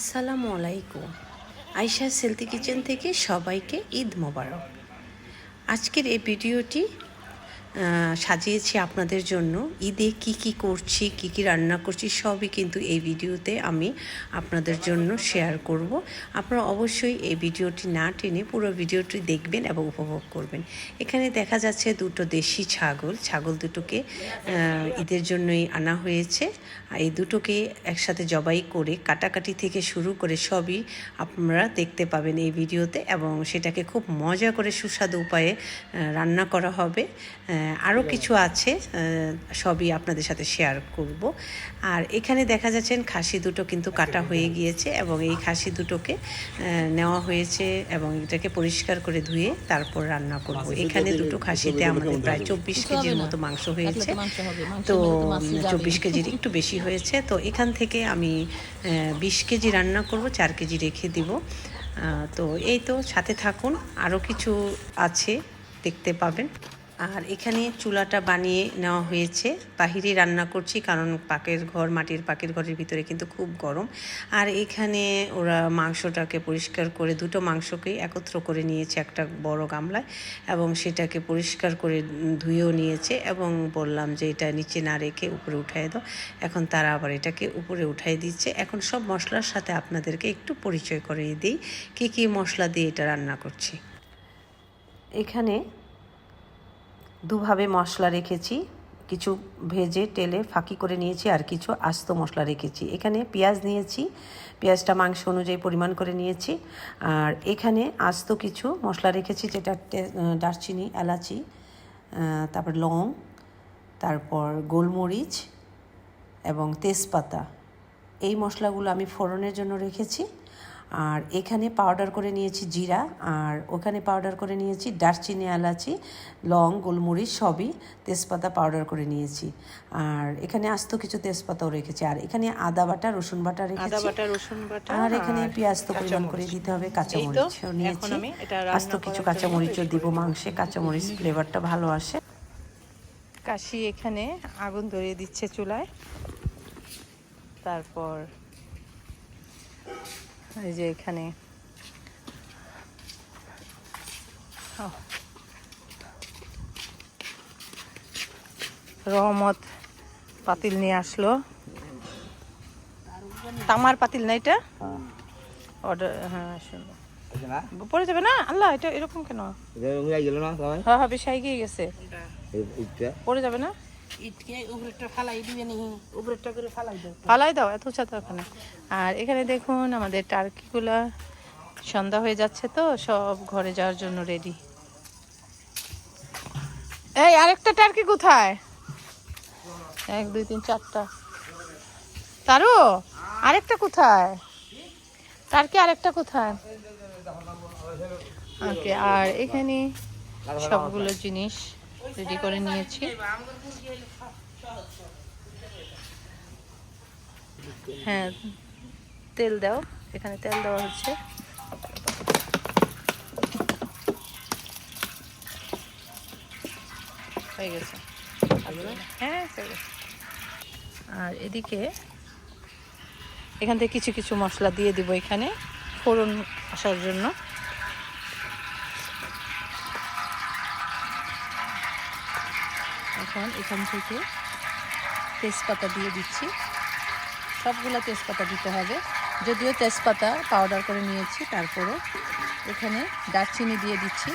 আসসালামু আলাইকুম। আয়শা সেলতি কিচেন থেকে সবাইকে ঈদ মোবারক। আজকের এই ভিডিওটি সাজিয়েছি আপনাদের জন্য। ঈদে কি কি করছি, কি কি রান্না করছি, সবই কিন্তু এই ভিডিওতে আমি আপনাদের জন্য শেয়ার করব। আপনারা অবশ্যই এই ভিডিওটি না টেনে পুরো ভিডিওটি দেখবেন এবং উপভোগ করবেন। এখানে দেখা যাচ্ছে দুটো দেশি ছাগল। ছাগল দুটোকে ঈদের জন্যই আনা হয়েছে। এই দুটোকে একসাথে জবাই করে, কাটাকাটি থেকে শুরু করে সবই আপনারা দেখতে পাবেন এই ভিডিওতে এবং সেটাকে খুব মজা করে সুস্বাদু উপায়ে রান্না করা হবে। আরও কিছু আছে সবই আপনাদের সাথে শেয়ার করব। আর এখানে দেখা যাচ্ছেন খাসি দুটো কিন্তু কাটা হয়ে গিয়েছে এবং এই খাসি দুটোকে আহ, নেওয়া হয়েছে এবং এটাকে পরিষ্কার করে ধুয়ে তারপর রান্না করব। এখানে দুটো খাসিতে আমাদের প্রায় চব্বিশ কেজির মতো মাংস হয়েছে। তো চব্বিশ কেজির একটু বেশি হয়েছে। তো এখান থেকে আমি বিশ কেজি রান্না করব চার কেজি রেখে দিব। আহ, তো এই তো সাথে থাকুন। আরও কিছু আছে দেখতে পাবেন। আর এখানে চুলাটা বানিয়ে নেওয়া হয়েছে। বাহিরে রান্না করছি কারণ পাকের ঘর, মাটির পাকের ঘরের ভিতরে কিন্তু খুব গরম। আর এখানে ওরা মাংসটাকে পরিষ্কার করে, দুটো মাংসকেই একত্র করে নিয়েছে একটা বড় গামলায় এবং সেটাকে পরিষ্কার করে ধুয়েও নিয়েছে এবং বললাম যে এটা নিচে না রেখে উপরে উঠাই দাও। এখন তারা আবার এটাকে উপরে উঠাই দিচ্ছে। এখন সব মশলার সাথে আপনাদেরকে একটু পরিচয় করিয়ে দিই, কী কী মশলা দিয়ে এটা রান্না করছি। এখানে দুভাবে মশলা রেখেছি, কিছু ভেজে তেলে ফাঁকি করে নিয়েছি আর কিছু আস্ত মশলা রেখেছি। এখানে পেঁয়াজ নিয়েছি, পেঁয়াজটা মাংস অনুযায়ী পরিমাণ করে নিয়েছি আর এখানে আস্ত কিছু মশলা রেখেছি যেটা দারচিনি, এলাচি তারপর লং, তারপর গোলমরিচ এবং তেজপাতা। এই মশলাগুলো আমি ফোড়নের জন্য রেখেছি। আর এখানে পাউডার করে নিয়েছি জিরা আর ওখানে পাউডার করে নিয়েছি দারচিনি এলাচি লং গোলমরিচ সবই তেজপাতা পাউডার করে নিয়েছি। আর এখানে আস্ত কিছু তেজপাতাও রেখেছি। আর এখানে আদা বাটা রসুন বাটা আদা রেখেছি। বাটা রসুন বাটা আর এখানে পেঁয়াজ তো পরিমাণ করে দিতে হবে কাঁচামরিচও নিয়েছি। আস্ত কিছু কাঁচামরিচও দিব মাংসে কাঁচামরিচ ফ্লেভারটা ভালো আসে। কাশি এখানে আগুন ধরিয়ে দিচ্ছে চুলায়। তারপর এই যে এখানে। রহমত পাতিল নিয়ে আসলো। তামার পাতিল না এটা? অর্ডার হ্যাঁ শুনব পড়ে যাবে না? আল্লাহ এটা এরকম কেন? হ্যাঁ হ্যাঁ বেশি গিয়ে গেছে। পড়ে যাবে না? ইটকে উপরেরটা ফালাই উপরেরটা করে ফালাই দাও। ফালাই দাও, এত উঁচা নেই। আর এখানে দেখুন আমাদের টার্কিগুলা সন্ধ্যা হয়ে যাচ্ছে তো, সব ঘরে যাওয়ার জন্য রেডি এই, আরেকটা টার্কি কোথায়? এক, দুই, তিন, চারটা। তারও আরেকটা কোথায়? টার্কি আরেকটা কোথায়? ওকে, আর এখানে সবগুলো জিনিস। রেডি করে নিয়েছি। হ্যাঁ তেল দাও, এখানে তেল দেওয়া হচ্ছে। হয়ে গেছে। হ্যাঁ। আর এদিকে এখান থেকে কিছু কিছু মশলা দিয়ে দিব এখানে, ফোড়ন আসার জন্য। এখন এখান থেকে তেজপাতা দিয়ে দিচ্ছি। সবগুলো তেজপাতা দিতে হবে। যদিও তেজপাতা পাউডার করে নিয়েছি তারপরও এখানে দারচিনি দিয়ে দিচ্ছি।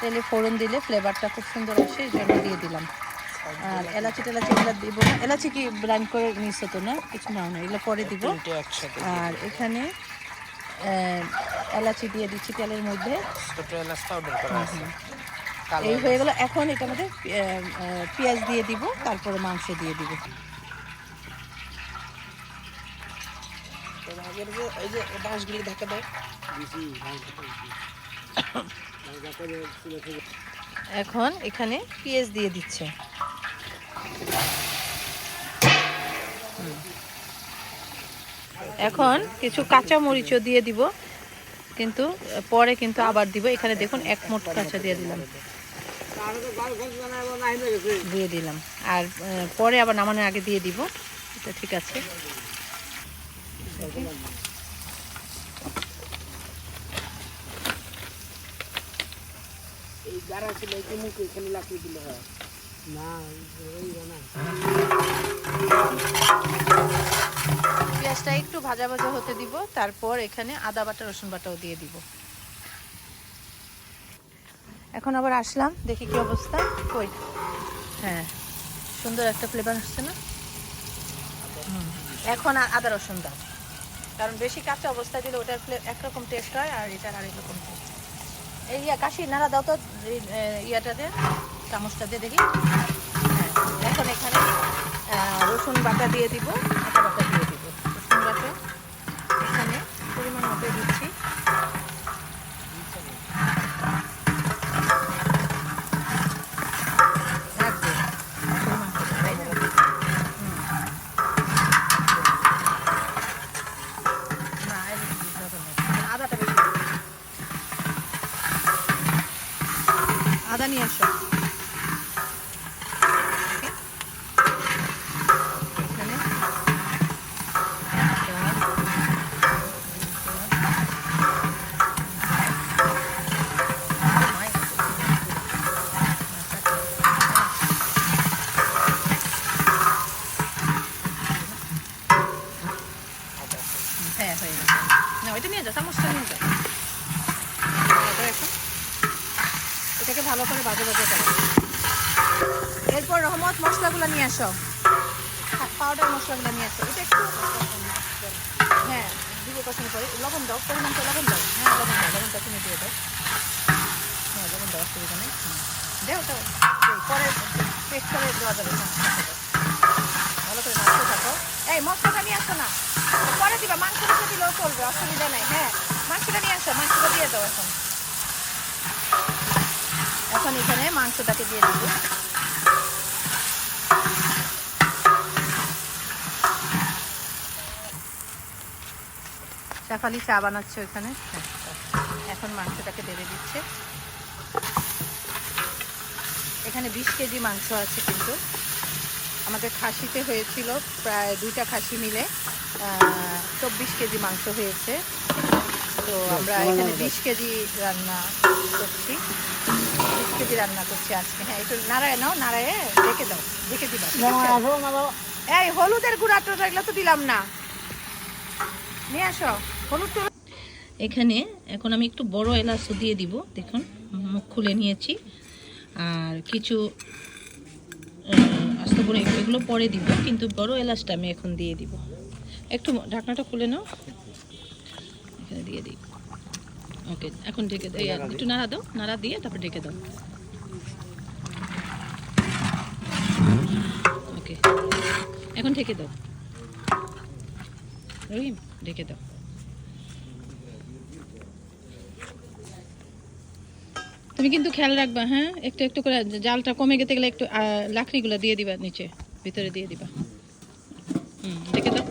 তেলে ফোড়ন দিলে ফ্লেভারটা খুব সুন্দর আসে এই জন্য দিয়ে দিলাম। আর এলাচি টেলাচি এগুলো দিব না। এলাচি কি ব্লাইন্ড করে নিচ্ছে তো না? কিছু নাও না এগুলো পরে দিব। আর এখানে এলাচি দিয়ে দিচ্ছি তেলের মধ্যে। ছোট এলাচ পাউডার করা এই হয়ে গেল। এখন এটার মধ্যে পেঁয়াজ দিয়ে দিব তারপরে মাংস দিয়ে দিব। এখন এখানে পেঁয়াজ দিয়ে দিচ্ছে। এখন কিছু কাঁচা মরিচও দিয়ে দিব কিন্তু পরে কিন্তু আবার দিব। এখানে দেখুন এক মোট কাঁচা দিয়ে দিলাম। দিয়ে দিলাম। আর পরে আবার নামানোর আগে দিয়ে দিব। এটা ঠিক আছে। পেঁয়াজটা একটু ভাজা ভাজা হতে দিব। তারপর এখানে আদা বাটা রসুন বাটাও দিয়ে দিব। এখন আবার আসলাম দেখি কি অবস্থা। কই? হ্যাঁ সুন্দর একটা ফ্লেভার আসছে না? হুম, এখন আদা রসুন দাও। কারণ বেশি কাঁচা অবস্থায় দিলে ওটার একরকম টেস্ট হয় আর এটার আরেক রকম টেস্ট এই ইয়া কাশি নাড়া দাও তো ইয়াটা দিয়ে চামচটা দিয়ে দেখি। হ্যাঁ এখন এখানে রসুন বাটা দিয়ে দিব আদা বাটা দিয়ে দিব। রসুন বাটা এখানে পরিমাণ মতো দিচ্ছি লাগবে পরিমাণ মতো, তাই না? হুম। না, এর দিতে হবে না। আদাটা বেশি দিবো। আদা নিয়ে আসো এখানে হ্যাঁ হয়ে গেছে না ওইটা নিয়ে যাও চামচটা নিয়ে যাও তারপর এখন এটাকে ভালো করে বাজে বাজে করো। এরপর রহমত মশলাগুলো নিয়ে আসো। পাউডার মশলাগুলো নিয়ে আসো। এটা একটু হ্যাঁ দিব পছন্দ করে লবণ দাও পরিমাণ তো লবণ দাও। হ্যাঁ লবণ দাও লবণটা তুমি দিয়ে দাও। হ্যাঁ লবণ দাও অসুবিধা নেই। দাও এই, পরে পেস্ট করে দেওয়া যাবে। হ্যাঁ হ্যাঁ, ভালো করে নাড়তে থাকো। এই মশলাটা নিয়ে আসো না। পরে দিবা মাংস রেখে দিলেও চলবে অসুবিধা নাই। হ্যাঁ মাংসটা নিয়ে আসো মাংসটা দিয়ে দাও এখন। এখন এখানে মাংসটাকে দিয়ে দিব। শেফালি চা বানাচ্ছে ওইখানে এখন মাংসটাকে বেড়ে দিচ্ছে। এখানে বিশ কেজি মাংস আছে কিন্তু। আমাদের খাসিতে হয়েছিল প্রায় দুইটা খাসি মিলে চব্বিশ কেজি মাংস হয়েছে। তো আমরা এখানে বিশ কেজি রান্না করছি। কেজি রান্না করছি আজকে। হ্যাঁ একটু নাড়ায় নাও নাড়ায় রেখে দাও রেখে দিবা। এই হলুদের গুঁড়া এগুলো তো দিলাম না। নিয়ে আসো হলুদ তো এখানে এখন আমি একটু বড় এলাচ দিয়ে দিব দেখুন মুখ খুলে নিয়েছি। আর কিছু আস্তে করে এগুলো পরে দিব কিন্তু বড় এলাচটা আমি এখন দিয়ে দিব। একটু ঢাকনাটা খুলে নাও। এখানে দিয়ে দিই। ওকে এখন ঢেকে দাও। একটু নাড়া দাও নাড়া দিয়ে তারপর ঢেকে দাও ওকে এখন ঢেকে দাও। রহিম, ঢেকে দাও। তুমি কিন্তু খেয়াল রাখবা হ্যাঁ? একটু একটু করে জালটা কমে গেতে গেলে একটু লাকড়িগুলো দিয়ে দিবা নিচে, ভিতরে দিয়ে দিবা। হুম, ঢেকে দাও।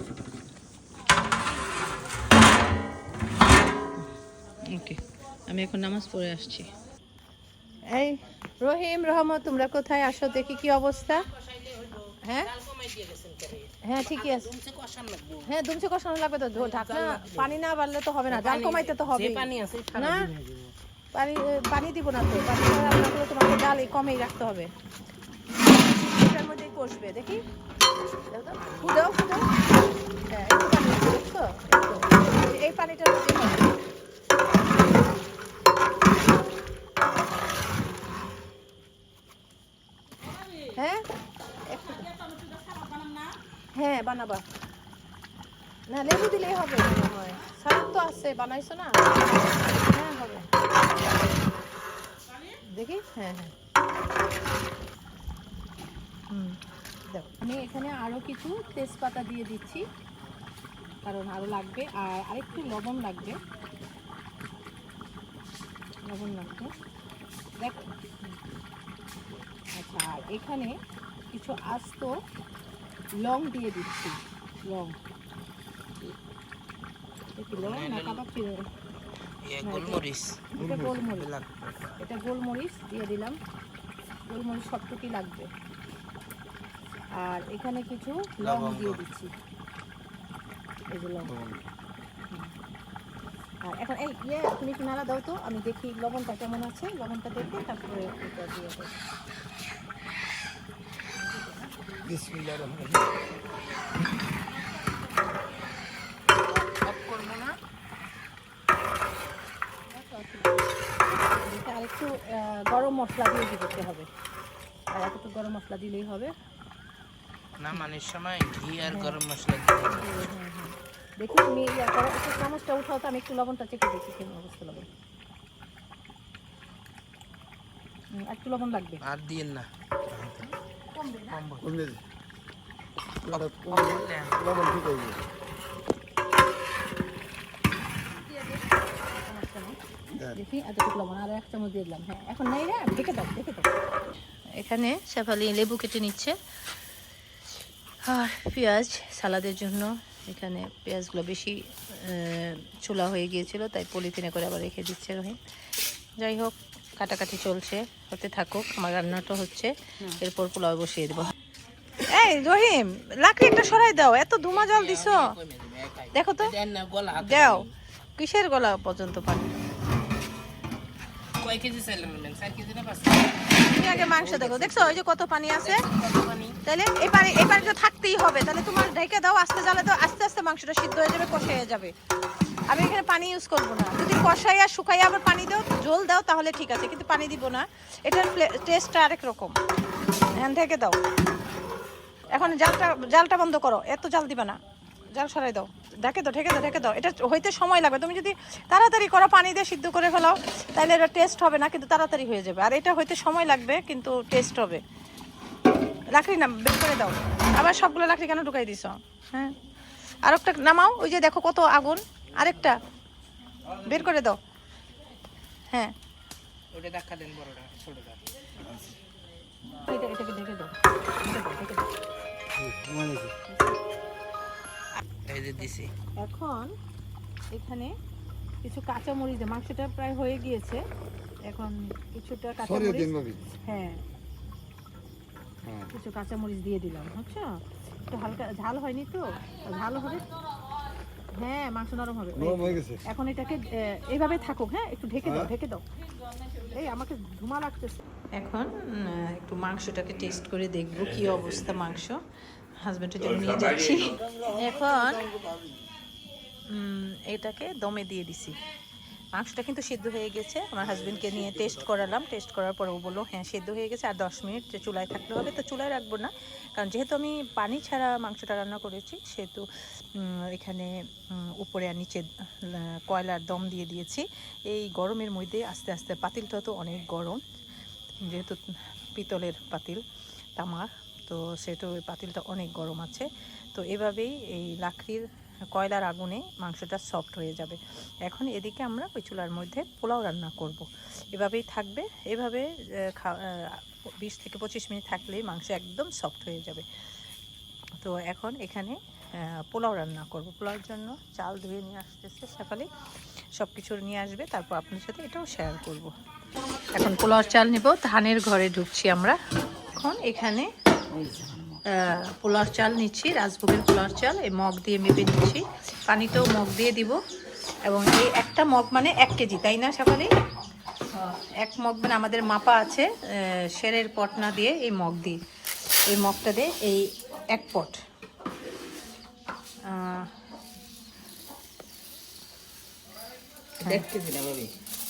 ওকে, আমি এখন নামাজ পড়ে আসছি। এই রহিম, রহমত, তোমরা কোথায় আসো? দেখি কি অবস্থা। হ্যাঁ? হ্যাঁ ঠিকই আছে। হ্যাঁ দুমছে কষানো লাগবে তো। ঢাকনা পানি না বাড়লে তো হবে না। জাল কমাইতে তো হবে পানি আছে না? পানি পানি দিব না তো। পানি রান্না করলে তোমাকে ডাল কমেই রাখতে হবে। এটার মধ্যেই কষবে। দেখি। হ্যাঁ। এই পানিটার হবে হ্যাঁ একটু- হ্যাঁ বানাবা। না লেবু দিলেই হবে মনে তো আছে, বানাইছো না? হ্যাঁ হবে। দেখি? হ্যাঁ হ্যাঁ। হুম দাও। আমি এখানে আরও কিছু তেজপাতা দিয়ে দিচ্ছি, কারণ আরও লাগবে, আর আরেকটু লবণ লাগবে। লবণ লাগবে। দেখো। আচ্ছা আর এখানে কিছু আস্ত লং দিয়ে দিচ্ছি। লং গোলমরিচ। এটা গোলমরিচ। দিয়ে দিলাম। গোলমরিচ সবটুকুই লাগবে। আর এখানে কিছু লং দিয়ে দিচ্ছি। এই যে লবণ আর এখন এই ইয়ে তুমি একটু নাড়া দাও তো আমি দেখি লবণটা কেমন আছে। লবণটা দেখে তারপরে এটা দিয়ে দেবো। বিসমিল্লাহির রহমানির অফ করব না আরেকটু গরম মশলা দিয়ে দিতে হবে। আর একটু গরম মশলা দিলেই হবে। না মানের সময় ঘি আর গরম মশলা হুম, হুম। দেখি তুমি ইয়া করো একটু চামচটা উঠাও তো আমি একটু লবণটা চেখে দেখি কেমন অবস্থা লবণ। একটু লবণ লাগবে। আর দিয়েন না। এখন শেফালি লেবু কেটে নিচ্ছে আর পেঁয়াজ সালাদের জন্য। এখানে পেঁয়াজগুলো বেশি চুলা হয়ে গিয়েছিল, তাই পলিথিনে করে আবার রেখে দিচ্ছে রহিম। যাই হোক কাটাকাটি চলছে হতে থাকুক আমার রান্নাটা হচ্ছে এরপর পোলাও বসিয়ে দেবো। এই রহিম লাকড়ি একটা সরাই দাও এত ধুমা জল দিছো। দেখো তো। দেন না গলা হাতে দাও। কিসের গলা পর্যন্ত পানি? আগে মাংস দেখো। দেখছ ওই যে কত পানি আছে? তাহলে এই পানি। এই পানিটা থাকতেই হবে। তাহলে তোমার ঢেকে দাও আস্তে জ্বালে দাও আস্তে আস্তে মাংসটা সিদ্ধ হয়ে যাবে কষে হয়ে যাবে। আমি এখানে পানি ইউজ করব না। যদি কষাইয়া শুকাইয়া আবার পানি দাও জল দাও, তাহলে ঠিক আছে, কিন্তু পানি দিব না। এটার টেস্টটা আরেক রকম। হ্যাঁ ঢেকে দাও। এখন জালটা জালটা বন্ধ করো। এত জাল দিবে না। জাল সরাই দাও। ঢেকে দাও ঢেকে দাও ঢেকে দাও। এটা হইতে সময় লাগবে। তুমি যদি তাড়াতাড়ি করো, পানি দিয়ে সিদ্ধ করে ফেলাও তাহলে এটা টেস্ট হবে না, কিন্তু তাড়াতাড়ি হয়ে যাবে। আর এটা হইতে সময় লাগবে, কিন্তু টেস্ট হবে। লাকড়ি না বের করে দাও। আবার সবগুলো লাকড়ি কেন ঢুকাই দিছ? হ্যাঁ। আর একটা নামাও। ওই যে দেখো কত আগুন। আরেকটা। বের করে দাও। হ্যাঁ। ওটা দেখা দেন বড়টা ছোটটা। এটা এটাকে ঢেকে দাও। ঢেকে দাও, ঢেকে দাও। কি এই যে দিছি। এখন এখানে কিছু কাঁচা মরিচ মাংসটা প্রায় হয়ে গিয়েছে। এখন কিছুটা দিন ভাবি। হ্যাঁ। হ্যাঁ। কিছু কাঁচামরিচ দিয়ে দিলাম বুঝছ? একটু হালকা ঝাল হয়নি তো? ঝাল হবে? হ্যাঁ মাংস নরম হবে। নরম হয়ে গেছে। এখন এটাকে এইভাবে থাকুক হ্যাঁ একটু ঢেকে দাও ঢেকে দাও। এই আমাকে ধুমা লাগতেছে। এখন একটু মাংসটাকে টেস্ট করে দেখব কি অবস্থা মাংস। হাজবেন্ডের জন্য নিয়ে যাচ্ছি। এখন এটাকে দমে দিয়ে দিছি। মাংসটা কিন্তু সিদ্ধ হয়ে গেছে। আমার হাজবেন্ডকে নিয়ে টেস্ট করালাম। টেস্ট করার পর ও বলল হ্যাঁ সিদ্ধ হয়ে গেছে, আর দশ মিনিট চুলায় থাকতে হবে, তো চুলায় রাখব না। কারণ যেহেতু আমি পানি ছাড়া মাংসটা রান্না করেছি, সেহেতু এখানে উপরে আর নিচে কয়লার দম দিয়ে দিয়েছি। এই গরমের মধ্যে আস্তে আস্তে পাতিলটা তো অনেক গরম, যেহেতু পিতলের পাতিল, তামার, তো সেহেতু পাতিলটা অনেক গরম আছে। তো এভাবেই এই লাকড়ির কয়লার আগুনে মাংসটা সফট হয়ে যাবে। এখন এদিকে আমরা ওই চুলার মধ্যে পোলাও রান্না করব। এভাবেই থাকবে। এভাবে বিশ থেকে পঁচিশ মিনিট থাকলেই মাংস একদম সফট হয়ে যাবে। তো এখন এখানে পোলাও রান্না করব। পোলাওর জন্য চাল ধুয়ে নিয়ে আসতেছে সকালে সব কিছু নিয়ে আসবে, তারপর আপনার সাথে এটাও শেয়ার করব। এখন পোলাওর চাল নিব। ধানের ঘরে ঢুকছি আমরা। এখন এখানে আহ, পোলাওর চাল নিচ্ছি রাজভোগের পোলার চাল এই মগ দিয়ে মেপে নিচ্ছি। পানিতেও মগ দিয়ে দিব। এবং এই একটা মগ মানে এক কেজি তাই না সকালে এক মগ মানে আমাদের মাপা আছে সেরের পটনা দিয়ে এই মগ দিই এই মগটা দিয়ে এই এক পট।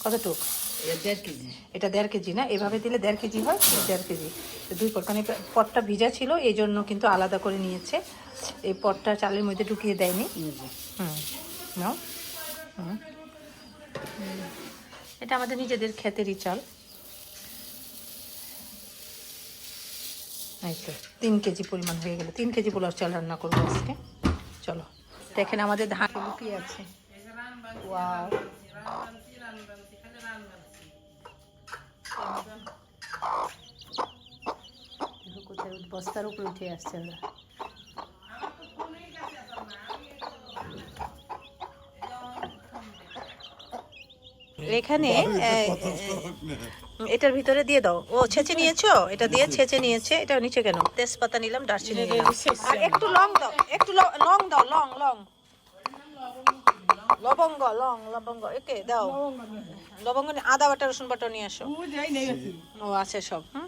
কতটুক? দেড় কেজি। এটা দেড় কেজি না? এভাবে দিলে দেড় কেজি হয় দেড় কেজি। দুই পট মানে পটটা ভিজা ছিল এই জন্য কিন্তু আলাদা করে নিয়েছে। এই পটটা চালের মধ্যে ঢুকিয়ে দেয়নি। হুম নাও হুম হুম। এটা আমাদের নিজেদের ক্ষেতেরই চাল। এই তো তিন কেজি পরিমাণ হয়ে গেল। তিন কেজি পোলার চাল রান্না করব আজকে। চলো দেখেন আমাদের ধান লুকিয়ে আছে। ওয়াও। দেখো কোথায় বস্তার উপরে উঠে আসছে ওরা। এখানে এটার ভিতরে দিয়ে দাও। ও ছেঁচে নিয়েছো? এটা দিয়ে ছেঁচে নিয়েছে। এটা নিচে কেন? তেজপাতা নিলাম দারচিনি আর একটু লং দাও একটু লং দাও লং লং। লবঙ্গ লং লবঙ্গ একে দাও। লবঙ্গ আদা বাটা রসুন বাটা নিয়ে আসো। ও আছে ও আছে সব হুম?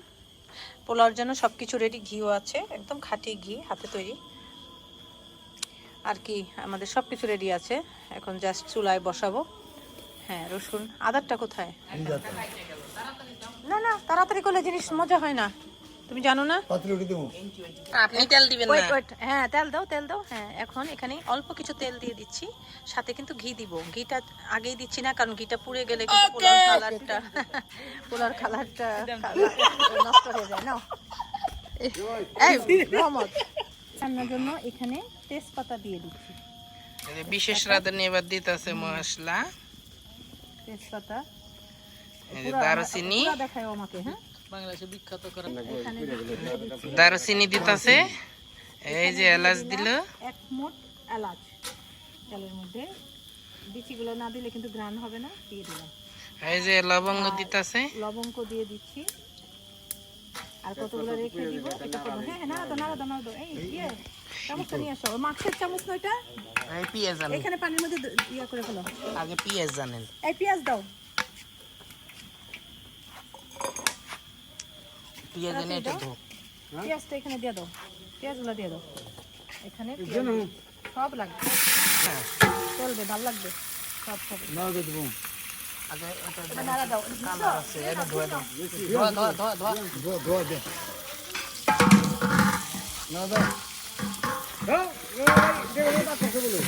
পোলাওর জন্য সব কিছু রেডি ঘিও আছে একদম খাঁটি ঘি হাতে তৈরি। আর কি আমাদের সব কিছু রেডি আছে। এখন জাস্ট চুলায় বসাবো। হ্যাঁ রসুন আদারটা কোথায়? না না তাড়াতাড়ি করলে জিনিস মজা হয় না। তুমি জানো না? আপনি তেল দিবেন না। হ্যাঁ তেল দাও তেল দাও। হ্যাঁ এখন এখানে অল্প কিছু তেল দিয়ে দিচ্ছি। সাথে কিন্তু ঘি দিব। ঘিটা আগেই দিচ্ছি না কারণ ঘিটা পুড়ে গেলে কিন্তু পোলার কালারটা পোলার কালারটা নষ্ট হয়ে যায় না? রান্নার জন্য এখানে তেজপাতা দিয়ে দিচ্ছি। বিশেষ রাঁধুনি এবার দিতেছে মশলা। তেজপাতা। দারুচিনি। দেখায় আমাকে হ্যাঁ? বাংলাদেশে বিখ্যাত করা এখানে দারুচিনি এই যে এলাচ দিল। এক মোট এলাচ। তেলের মধ্যে বিচিগুলো না দিলে কিন্তু গ্রান হবে না দিয়ে দিলাম। এই যে লবঙ্গ দিতেছে। লবঙ্গ দিয়ে দিচ্ছি। আর কতগুলো রেখে দিব? এটা করব হ্যাঁ দাও দাও এই ইয়ে চামচটা নিয়ে আসো। মাছের চামচ না ওইটা এই পেঁয়াজ আনেন এখানে পানির মধ্যে ইয়া করে ফেলো। আগে পেঁয়াজ জানেন এই পেঁয়াজ দাও। পেঁয়াজ এনে এটা ধো। পেঁয়াজটা এখানে দিয়ে দাও। পেঁয়াজগুলো দিয়ে দাও। এখানে সব লাগবে। হ্যাঁ। চলবে ভালো লাগবে। সব সব। না দেবো। আগে এটা দাও। কালার আছে এটা ধোয়া দাও। ধোয়া ধোয়া ধোয়া ধোয়া ধোয়া। ধোয়া দে। না হ্যাঁ? দেখো কথা বলো।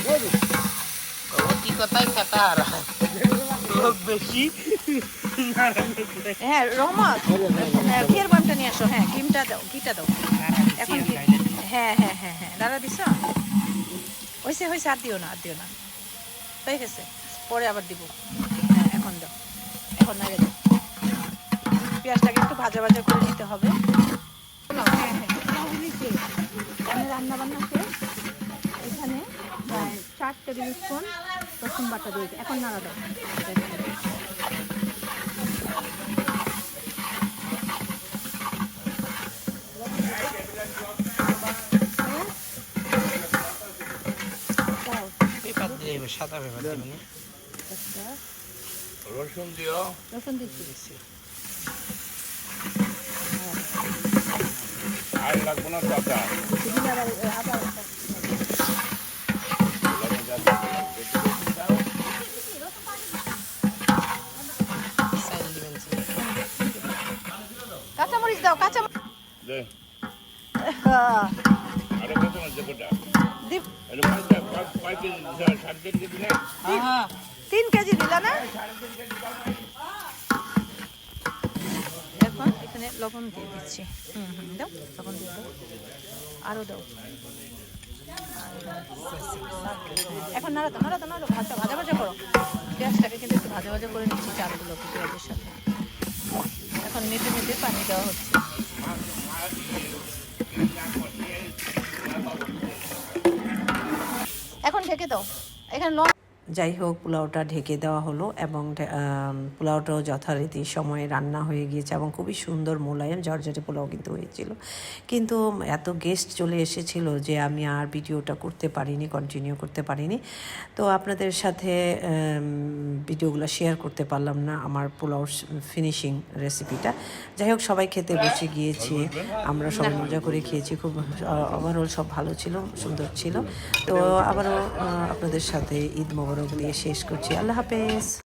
অতি লোক বেশি। হ্যাঁ রহমত। হ্যাঁ ঘিয়ের বামটা নিয়ে আসো। হ্যাঁ ক্রিমটা দাও, ঘিটা দাও। এখন হ্যাঁ হ্যাঁ হ্যাঁ হ্যাঁ দাঁড়া দিছ হয়েছে হয়েছে আর দিও না, আর দিও না। হয়ে গেছে পরে আবার দিব। হ্যাঁ এখন দাও। এখন নাড়ে দাও। পেঁয়াজটাকে একটু ভাজা ভাজা করে নিতে হবে। হ্যাঁ হ্যাঁ রান্না বান্না শেষ এখানে চার টেবিল স্পুন রসুন বাটা দিয়েছি এখন নাড়া দাও পেপার দিয়ে দিবে, সাদা পেপার দিবেন রসুন দিও। রসুন দিচ্ছি। আর লাগবো না দিবেন কাঁচামরিচ দাও কাঁচা দে। হ্যাঁ, আরও কত না তিন কেজি দিলা না? এখন এখানে লবণ দিয়ে দিচ্ছি। হুম হুম দাও লবণ দিয়ে দাও। আরও দাও আরও দাও। এখন নাড়া দাও নাড়া ভাজা ভাজা ভাজা করো। পেঁয়াজটাকে কিন্তু একটু ভাজা ভাজা করে নিচ্ছি চালগুলোকে পেঁয়াজের সাথে। এখন মেপে মেপে পানি দেওয়া হচ্ছে। এখন ঢেকে দাও। এখানে লবণ যাই হোক পোলাওটা ঢেকে দেওয়া হলো এবং পোলাওটাও যথারীতি সময়ে রান্না হয়ে গিয়েছে এবং খুবই সুন্দর মোলায়েম জর্জরে পোলাও কিন্তু হয়েছিল। কিন্তু এত গেস্ট চলে এসেছিল যে আমি আর ভিডিওটা করতে পারিনি কন্টিনিউ করতে পারিনি। তো আপনাদের সাথে ভিডিওগুলো শেয়ার করতে পারলাম না আমার পোলাও ফিনিশিং রেসিপিটা যাই হোক সবাই খেতে বসে গিয়েছি। আমরা সবাই মজা করে খেয়েছি। খুব ওভারঅল সব ভালো ছিল সুন্দর ছিল। তো আবারও আপনাদের সাথে ঈদ মোবারক দিয়ে শেষ করছি। আল্লাহ হাফেজ।